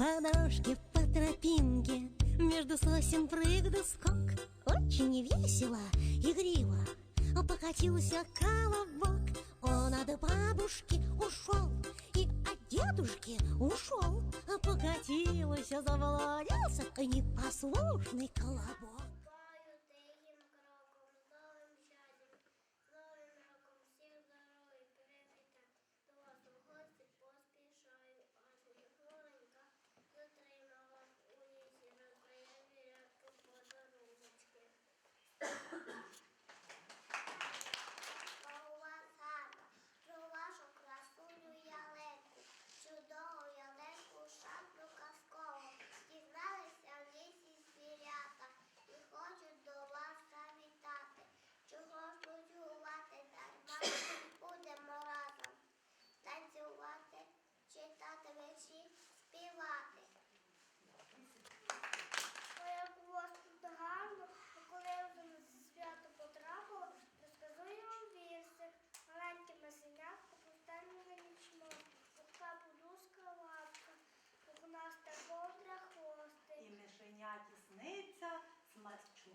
По дорожке, по тропинке. Между сосен прыг да скок. Очень весело, игриво. Покатился колобок. Он от бабушки ушел. И от дедушки ушел. Покатился, заволодился Непослушный колобок.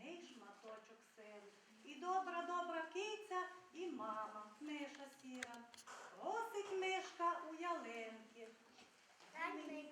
Гей, шматочок син, и добра добра киця, и мама, миша сіра. Просить мишка у ялинки. Дай мені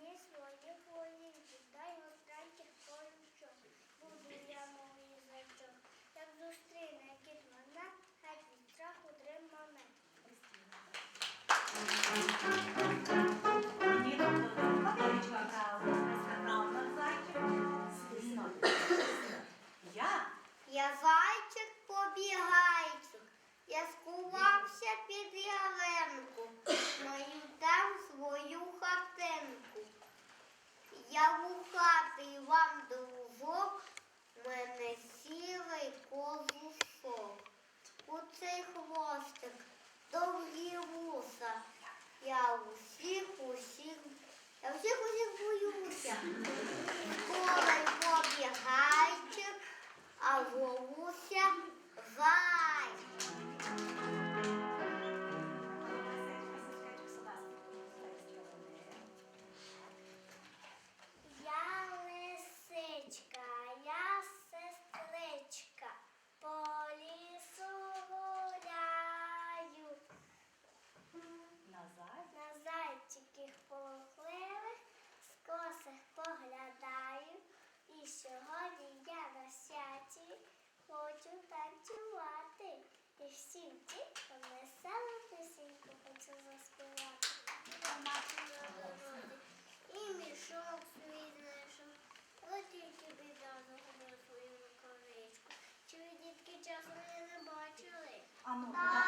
Я вухатий вам довжок, мене сірий козушок. У цей хвостик довгі вуса. Я усіх, усіх, я всіх. 啊那不